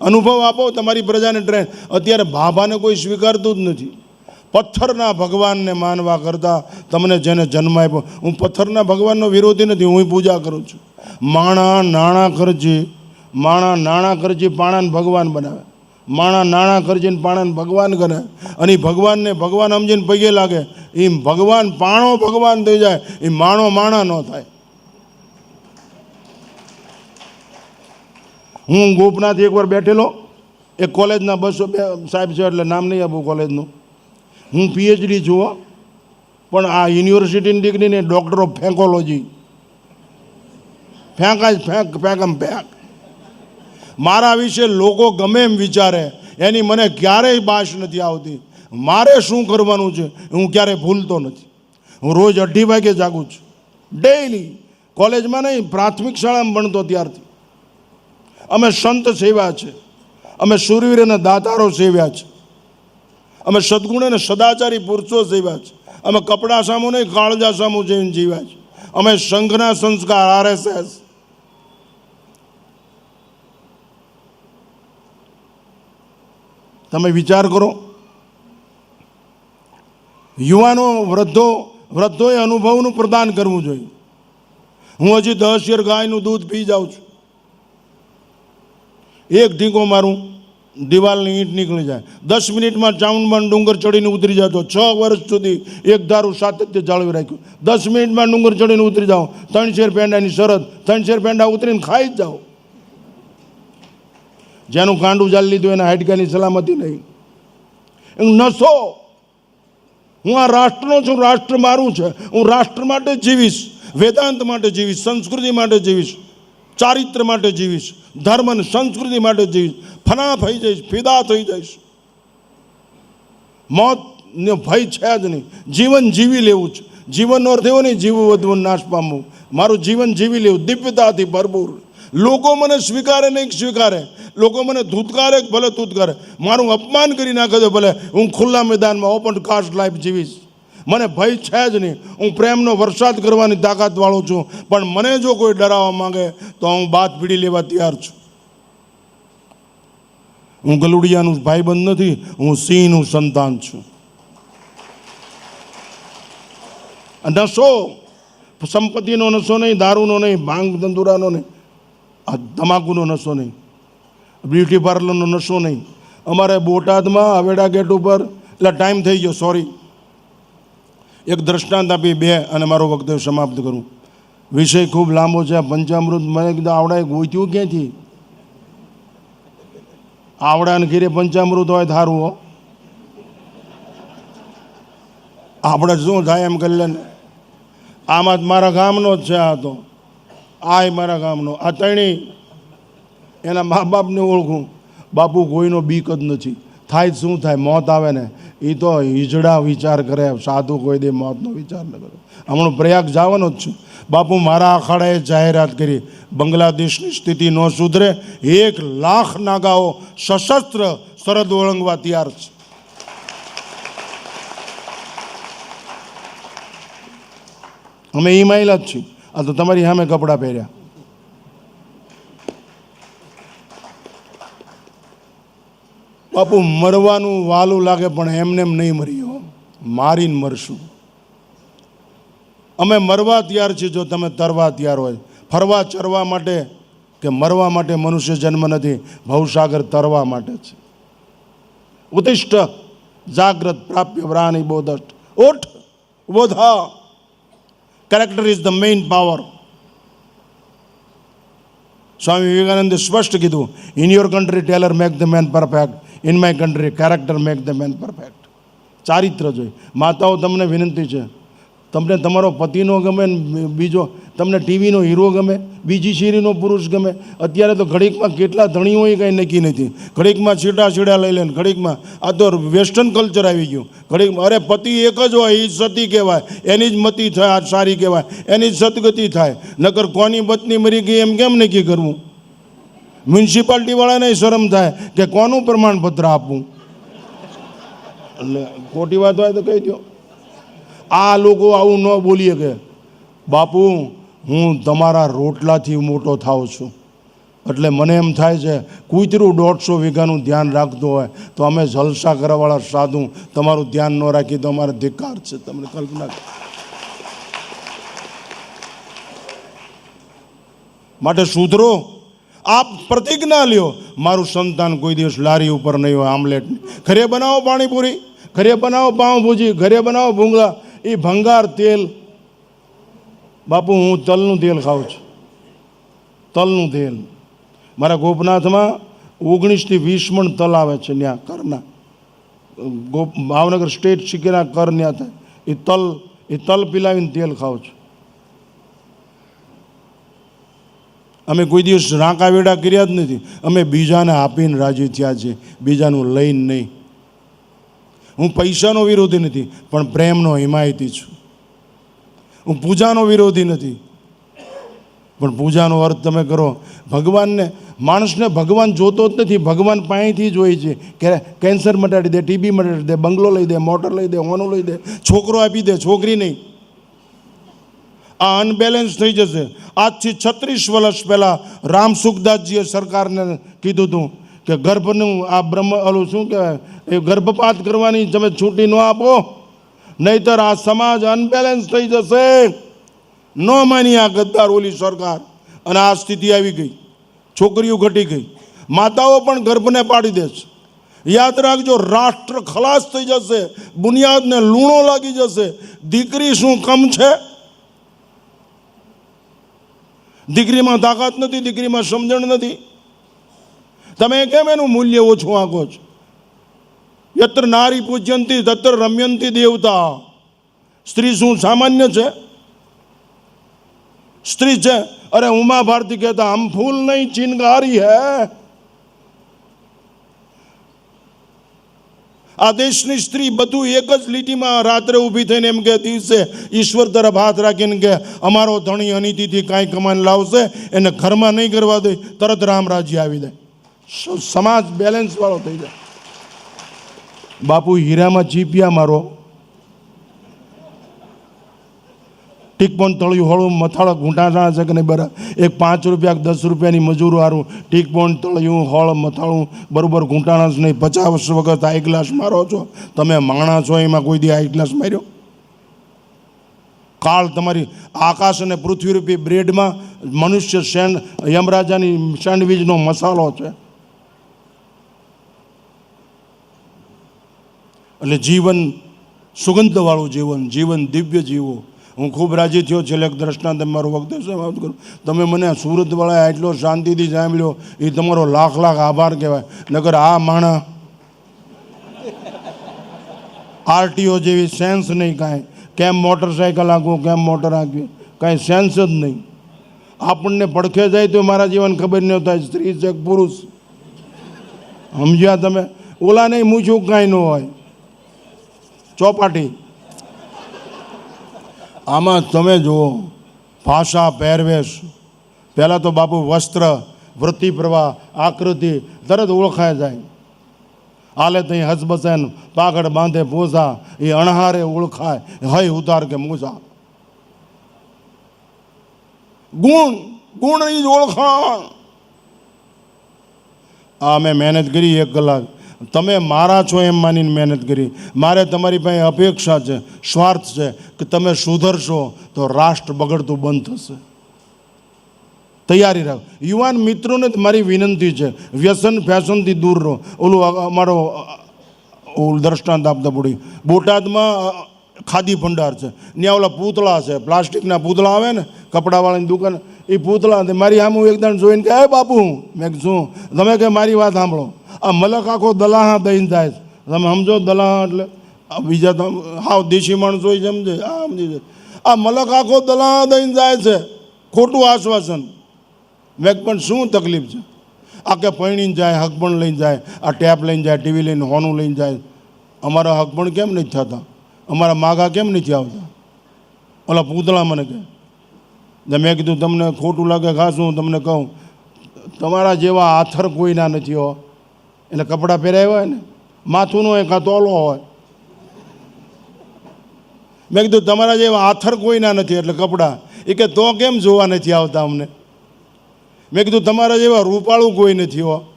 અનુભવ આપો, તમારી પ્રજાને ટ્રેન. અત્યારે ભાભાને કોઈ સ્વીકારતું જ નથી. પથ્થરના ભગવાનને માનવા કરતાં તમને જેને જન્મ આપ્યો, હું પથ્થરના ભગવાનનો વિરોધી નથી, હું પૂજા કરું છું. માણા નાણાં ખર્ચી માણા નાણાં ખર્ચી પાણાને ભગવાન બનાવે. માણા નાણાં ખર્ચીને પાણાને ભગવાન કરે અને ભગવાનને ભગવાન સમજીને પગે લાગે. એમ ભગવાન પાણો ભગવાન થઈ જાય. એ માણો માણા ન થાય. હું ગોપનાથ એકવાર બેઠેલો. એ કોલેજના બસો બે સાહેબ છે એટલે નામ નહીં આપું કોલેજનું. હું પીએચડી છું. પણ આ યુનિવર્સિટીની ડિગ્રીને ડૉક્ટર ઓફ ફેંકોલોજી ફેંકા જ ફેંક ફેંકમ ફેંક. મારા વિશે લોકો ગમે એમ વિચારે. એની મને ક્યારેય બાશ નથી આવતી. મારે શું કરવાનું છે? હું ક્યારેય ભૂલતો નથી. હું રોજ અઢી વાગે જાગું છું. ડેઈલી કોલેજમાં નહીં, પ્રાથમિક શાળામાં ભણતો ત્યારથી. અમે સંત સેવ્યા છે. અમે શૂરવીર અને દાતારો સેવ્યા છે. અમે સદગુણ અને સદાચારી પુરુષો સેવ્યા છે. અમે કપડા સામુ નહીં, કાળજા સામુ જઈને જીવ્યા છે. અમે સંઘના સંસ્કાર, આરએસએસ. તમે વિચાર કરો. યુવાનો, વૃદ્ધો, વૃદ્ધોએ અનુભવનું પ્રદાન કરવું જોઈએ. હું હજી દસ યર ગાયનું દૂધ પી જાઉં છું. એક ઢીંકો મારું, દિવાલની ઈંટ નીકળી જાય. દસ મિનિટમાં ચાઉંડમાં ડુંગર ચડીને ઉતરી જતો છ. વર્ષ સુધી એક ધારું સાતત્ય જાળવી રાખ્યું. દસ મિનિટમાં ડુંગર ચડીને ઉતરી જાઓ. ત્રણ શેર પેંડાની શરત. ત્રણ શેર પેંડા ઉતરીને ખાઈ જ જાઓ. જેનું કાંડું ચાલી લીધું એના હાડકાની સલામતી નહીં. નશો હું આ રાષ્ટ્રનો છું. રાષ્ટ્ર મારું છે. હું રાષ્ટ્ર માટે જીવીશ. વેદાંત માટે જીવીશ. સંસ્કૃતિ માટે જીવીશ. ચારિત્ર માટે જીવીશ, ધર્મ અને સંસ્કૃતિ માટે જીવીશ ફના થઈ જઈશ ફિદા થઈ જઈશ. મોતનો ભય છે જ નહીં. જીવન જીવી લેવું છે. જીવનનો અર્થ એવો નહીં જીવવું વધવું નાશ પામવું. મારું જીવન જીવી લેવું દિવ્યતાથી ભરપૂર. લોકો મને સ્વીકારે નહીં સ્વીકારે. લોકો મને ધૂતકારે ભલે ધૂતકારે. મારું અપમાન કરી નાખે તો ભલે હું ખુલ્લા મેદાનમાં ઓપન કાસ્ટ લાઈફ જીવીશ. મને ભય છે જ નહીં. હું પ્રેમનો વરસાદ કરવાની તાકાતવાળો છું. પણ મને જો કોઈ ડરાવવા માંગે, તો હું બાત પીડી લેવા તૈયાર છું. હું ગલુડિયાનું ભાઈબંધ નથી, હું સિંહનું સંતાન છું. નશો સંપત્તિનો નશો નહીં, દારૂનો નહીં ભાંગ ધંધુરાનો નહીં, આ તમાકુનો નશો નહીં, બ્યુટી પાર્લરનો નશો નહીં. અમારે બોટાદમાં અવેડા ગેટ ઉપર, એટલે ટાઈમ થઈ ગયો સોરી એક દ્રષ્ટાંત આપી બે અને મારો વક્તવ્ય સમાપ્ત કરું. વિષય ખૂબ લાંબો છે, પંચામૃત મને કીધું આવડાએ ગોત્યું ક્યાંથી? આવડાને ઘીરે પંચામૃત હોય થારું હો. આપણે શું થાય એમ કરી લેને. આમાં મારા ગામનો જ છે આ તો. આય મારા ગામનો. આ ત્રણેય એના મા બાપને ઓળખું. બાપુ કોઈનો બીક જ નથી. થાય શું થાય, મોત આવે ને. એ તો ઈજડા વિચાર કરે, સાધુ કોઈ દે મોતનો વિચાર ન કરે. હમણાં પ્રયાગ જવાનો જ છું. બાપુ, મારા અખાડાએ જાહેરાત કરી, બાંગ્લાદેશની સ્થિતિ ન સુધરે, એક લાખ નાગાઓ સશસ્ત્ર સરહદ ઓળંગવા તૈયાર છે. અમે ઈમાઈલ જ છીએ. આ તો તમારી સામે કપડાં પહેર્યા. બાપુ, મરવાનું વાલું લાગે પણ એમને એમ નહીં મરીઓ મારીને મરશું. અમે મરવા તૈયાર છીએ જો તમે તરવા તૈયાર હોય. ફરવા ચરવા માટે કે મરવા માટે મનુષ્ય જન્મ નથી, ભવસાગર તરવા માટે છે. ઉતિષ્ઠ જાગ્રત, પ્રાપ્ય પ્રાણી બોધષ્ટ. ઓઠ, Bodha. Character is the main power Swami વિવેકાનંદે સ્પષ્ટ કીધું in your country tailor make the man perfect in my country character make the man perfect ચારિત્ર જોઈ. માતાઓ તમને વિનંતી છે. તમને તમારો પતિનો ગમે બીજો તમને ટીવીનો હીરો ગમે, બીજી શેરીનો પુરુષ ગમે. અત્યારે તો ઘડીકમાં કેટલા ધણીઓ એ કંઈ નક્કી નથી. ઘડીકમાં છીટા છીડા લઈ લે ઘડીકમાં આ તો વેસ્ટર્ન કલ્ચર આવી ગયું. ઘડીકમાં અરે પતિ એક જ હોય એ સતી કહેવાય. એની જ મતી થાય, આ સારી કહેવાય. એની જ સદગતિ થાય. નકર કોની પત્ની મરી ગઈ એમ કેમ નક્કી કરવું? મ્યુનિસિપાલિટીવાળાને શરમ થાય કે કોનું પ્રમાણપત્ર આપવું? એટલે ખોટી વાત હોય તો કહી દો આ લોકો આવું ન બોલીએ કે બાપુ, હું તમારા રોટલાથી મોટો થાઉં છું. એટલે મને એમ થાય છે, કૂતરું દોઢસો વીઘાનું ધ્યાન રાખતું હોય, તો અમે જલસા કરવાવાળા સાધુ, તમારું ધ્યાન ન રાખી તો અમારે ધિક્કાર છે. તમને કલ્પના. માટે સુધરો. આપ પ્રતિજ્ઞા લ્યો. મારું સંતાન કોઈ દિવસ લારી ઉપર નહીં હોય, આમલેટ ઘરે બનાવો પાણીપુરી, ઘરે બનાવો પાઉંભૂજી, ઘરે બનાવો ભૂંગળા. એ ભંગાર તેલ. બાપુ, હું તલનું તેલ ખાઉં છું. તલનું તેલ. મારા ગોપનાથમાં ઓગણીસથી વીસ મણ તલ આવે છે ત્યાં કરના. ગોપ, ભાવનગર સ્ટેટ સિક્કીના કર ત્યાં થાય. એ તલ એ તલ પીલાવીને તેલ ખાઉં છું. અમે કોઈ દિવસ રાંકા વેડા કર્યા જ નથી. અમે બીજાને આપીને રાજી થયા છે. બીજાનું લઈને નહીં. હું પૈસાનો વિરોધી નથી, પણ પ્રેમનો હિમાયતી છું. હું પૂજાનો વિરોધી નથી. પણ પૂજાનો અર્થ તમે કરો, ભગવાનને, માણસને ભગવાન જોતો જ નથી. ભગવાન પાણીથી જ હોય છે કે કેન્સર મટાડી દે, ટીબી મટાડી દે, બંગલો લઈ દે, મોટર લઈ દે હોનું લઈ દે, છોકરો આપી દે, છોકરી નહીં. આ અનબેલેન્સ થઈ જશે. આજથી છત્રીસ વર્ષ પહેલાં રામ સુખદાસજીએ સરકારને કીધું હતું કે ગર્ભનું આ બ્રહ્મ, ઓલું શું કહેવાય? એ ગર્ભપાત કરવાની તમે છૂટી ન આપો. નહીતર આ સમાજ અનબેલેન્સ થઈ જશે. ન માની આ ગદ્દાર ઓલી સરકાર. અને આ સ્થિતિ આવી ગઈ. છોકરીઓ ઘટી ગઈ. માતાઓ પણ ગર્ભને પાડી દે છે. યાદ રાખજો, રાષ્ટ્ર ખલાસ થઈ જશે. બુનિયાદને લૂણો લાગી જશે. દીકરી શું કમ છે? દીકરીમાં તાકાત નથી દીકરીમાં સમજણ નથી. તમે કેમ એનું મૂલ્ય ઓછું આંકો છો? યત્ર નારી પૂજ્યંતી, તત્ર રમ્યંતી દેવતા. સ્ત્રી શું સામાન્ય છે? સ્ત્રી છે? અરે ઉમા ભારતી કહેતા હમ ફૂલ નહીં ચિનગારી હૈ. આ દેશની સ્ત્રી બધું એક જ લીટીમાં રાત્રે ઊભી થઈને એમ કે, દિવસે ઈશ્વર તરફ હાથ રાખીને કે, અમારો ધણી અનિતિથી કાંઈ કમાઈને લાવશે, એને ઘરમાં નહીં કરવા દે, તરત રામ આવી જાય. સમાજ બેલેન્સવાળો થઈ જાય. બાપુ હીરામાં ચીપિયા મારો. ટીકપોન તળિયું હળું, મથાળો ઘૂંટાણા છે કે નહીં બરાબર એક પાંચ રૂપિયા દસ રૂપિયાની મજૂર હારું. ટીકપોન તળિયું, હળ, મથાળું, બરાબર ઘૂંટાણા જ નહીં. પચાસ વખત આઈ ગ્લાસ મારો છો. તમે માણા છો, એમાં કોઈ દી આઈ ગ્લાસ માર્યો? કાળ તમારી આકાશ અને પૃથ્વી રૂપી બ્રેડમાં મનુષ્ય સેન્ડ યમરાજાની સેન્ડવિચનો મસાલો છે. એટલે જીવન સુગંધવાળું જીવન જીવન દિવ્ય જીવો. હું ખૂબ રાજી થયો. છેલ્લે દ્રષ્ટાંત મારું વખતે સમાપ્ત કરું. તમે મને સુરતવાળાએ આટલો શાંતિથી સાંભળ્યો, એ તમારો લાખ લાખ આભાર કહેવાય. નગર આ માણા આરટીઓ જેવી સેન્સ નહીં કાંઈ. કેમ મોટરસાયકલ આંકવું, કેમ મોટર આંકવી? કાંઈ સેન્સ જ નહીં. આપણને પડખે જાય તો મારા જીવન ખબર ન થાય. સ્ત્રી છે પુરુષ? સમજ્યા તમે? ઓલા નહીં મૂછું કાંઈ ન હોય. ચોપાટી. આમાં તમે જુઓ, ભાષા પહેરવેશ. પહેલાં તો બાપુ વસ્ત્ર, વૃત્તિ પ્રવાહ, આકૃતિ તરત ઓળખાય જાય. હાલે તહીં હસબસેન, પાઘડ બાંધે પોસા એ અણહારે ઓળખાય, હય ઉતાર કે મોજા. ગુણ ગુણની જ ઓળખાણ. આ મેં મહેનત કરી એક કલાક. તમે મારા છો એમ માનીને મહેનત કરી. મારે તમારી પાસે અપેક્ષા છે, સ્વાર્થ છે કે તમે સુધરશો તો રાષ્ટ્ર બગડતું બંધ થશે. તૈયારી રાખો. યુવાન મિત્રોને જ મારી વિનંતી છે, વ્યસન ફેશનથી દૂર રહો. ઓલું અમારો દ્રષ્ટાંત આપતા પડી બોટાદમાં ખાદી ભંડાર છે. ત્યાં ઓલા પૂતળા છે. પ્લાસ્ટિકના પૂતળા આવે ને, કપડાવાળાની દુકાન, એ પૂતળા મારી આમ હું એકદમ જોઈને કે હે બાપુ, મેં શું? તમે કે મારી વાત સાંભળો. આ મલક આખો દલાહા દઈને જાય છે. તમે સમજો દલાહા એટલે બીજા તો હાવ દેશી માણસો સમજે? આ સમજી જાય આ મલક આખો દલાહા દઈને જાય છે. ખોટું આશ્વાસન. મેં પણ શું તકલીફ છે? આ કે પૈણીને જાય હકબણ લઈને જાય, આ ટેપ લઈને જાય, ટીવી લઈને હોનું લઈને જાય. અમારા હકબણ કેમ નથી થતા? અમારા માગા કેમ નથી આવતા? ઓલા પૂતળા મને કહે મેં કીધું તમને ખોટું લાગે, ખાસ હું તમને કહું, તમારા જેવા આથર કોઈના નથી હો. એટલે કપડાં પહેરાવ્યા હોય ને માથું હોય કાં તોલો હોય. મેં કીધું, તમારા જેવા આથર કોઈના નથી એટલે કપડાં. એ કે, તો કેમ જોવા નથી આવતા અમને? મેં કીધું, તમારા જેવા રૂપાળું કોઈ નથી હો.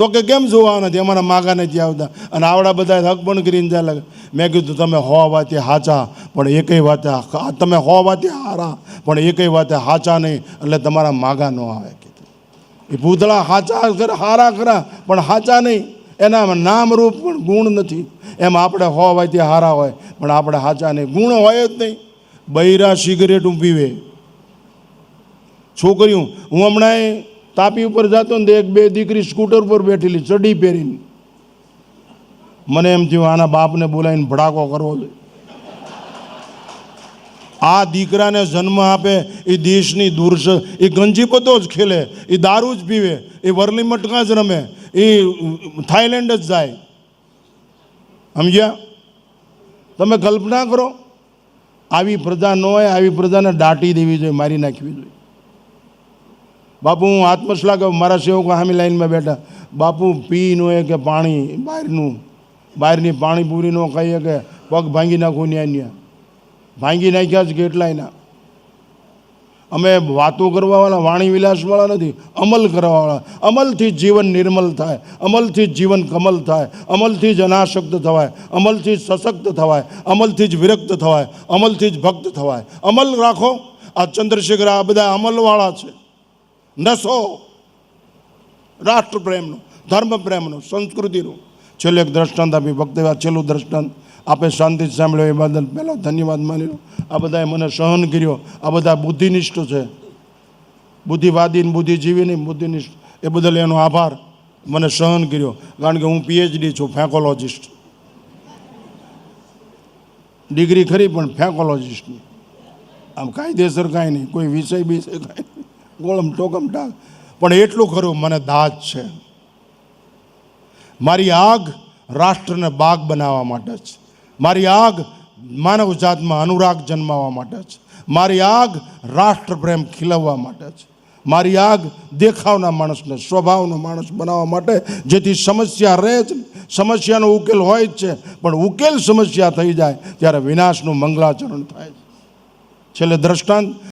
તો કે કેમ જોવા નથી? અમારા માગા નથી આવતા. અને આવડા બધા હક પણ કરીને જાય લાગે. મેં કીધું તમે હો વાતે હાચા, પણ એકય વાતે તમે હો વાતે હારા, પણ એકય વાતે હાચા નહીં, એટલે તમારા માગા ન આવે. કીધું. એ પૂતળા હાચા ખરા હારા ખરા પણ હાચા નહીં. એનામાં નામરૂપ પણ ગુણ નથી. એમ આપણે હો વાતે હારા હોય, પણ આપણે હાચા નહીં. ગુણ હોય જ નહીં. બૈરા સિગરેટ પીવે છોકરીઓ, હું હમણાં તાપી ઉપર જતો ને એક બે દીકરી સ્કૂટર પર બેઠેલી ચડી પહેરીને. મને એમ થયું, આના બાપને બોલાવીને ભડાકો કરવો જોઈએ. આ દીકરાને જન્મ આપે, એ દેશની દૂરસ, એ ગંજીપતો જ ખેલે, એ દારૂ જ પીવે, એ વરલી મટકા જ રમે, એ થાઈલેન્ડ જ જાય. સમજ્યા? તમે કલ્પના કરો, આવી પ્રજા ન હોય, આવી પ્રજાને દાટી દેવી જોઈએ, મારી નાખવી જોઈએ. બાપુ, હું આત્મશ્લાઘ મારા સેવકો સામે લાઈનમાં બેઠા. બાપુ, પી નો એ કે પાણી, બહારનું. બહારની પાણીપુરી નો કહીએ કે પગ ભાંગી નાખું ન્યા ન્યા. ભાંગી નાખ્યા છે કેટલાયના અમે વાતો કરવાવાળા, વાણી વિલાસવાળા નથી, અમલ કરવાવાળા. અમલથી જ જીવન નિર્મલ થાય, અમલથી જ જીવન કમલ થાય, અમલથી જ અનાશક્ત થવાય, અમલથી જ સશક્ત થવાય, અમલથી જ વિરક્ત થવાય, અમલથી જ ભક્ત થવાય. અમલ રાખો. આ ચંદ્રશેખર આ બધા અમલવાળા છે. નશો રાષ્ટ્ર પ્રેમનો ધર્મ પ્રેમનો સંસ્કૃતિનો છેલ્લે એક દ્રષ્ટાંત આપી વક્તે છેલ્લું દ્રષ્ટાંત આપે શાંતિ સાંભળ્યો એ બદલ પહેલો ધન્યવાદ માની લો આ બધાએ મને સહન કર્યો આ બધા બુદ્ધિનિષ્ઠ છે બુદ્ધિવાદી ને બુદ્ધિજીવી નહીં બુદ્ધિનિષ્ઠ એ બદલ એનો આભાર મને સહન કર્યો કારણ કે હું પીએચડી છું ફેકોલોજિસ્ટ ડિગ્રી ખરી પણ ફેકોલોજિસ્ટની આમ કાયદેસર કાંઈ નહીં કોઈ વિષય વિષય કાંઈ ગોળમ ટોકમ ટાક પણ એટલું ખરું મને દાજ છે. મારી આગ રાષ્ટ્રને બાગ બનાવવા માટે છે. મારી આગ માનવ જાતમાં અનુરાગ જન્માવવા માટે છે. મારી આગ રાષ્ટ્રપ્રેમ ખીલવવા માટે છે. મારી આગ દેખાવના માણસને, સ્વભાવનો માણસ બનાવવા માટે જેથી સમસ્યા રહે જ સમસ્યાનો ઉકેલ હોય જ છે, પણ ઉકેલ સમસ્યા થઈ જાય ત્યારે વિનાશનું મંગલાચરણ થાય છે. છેલ્લે દ્રષ્ટાંત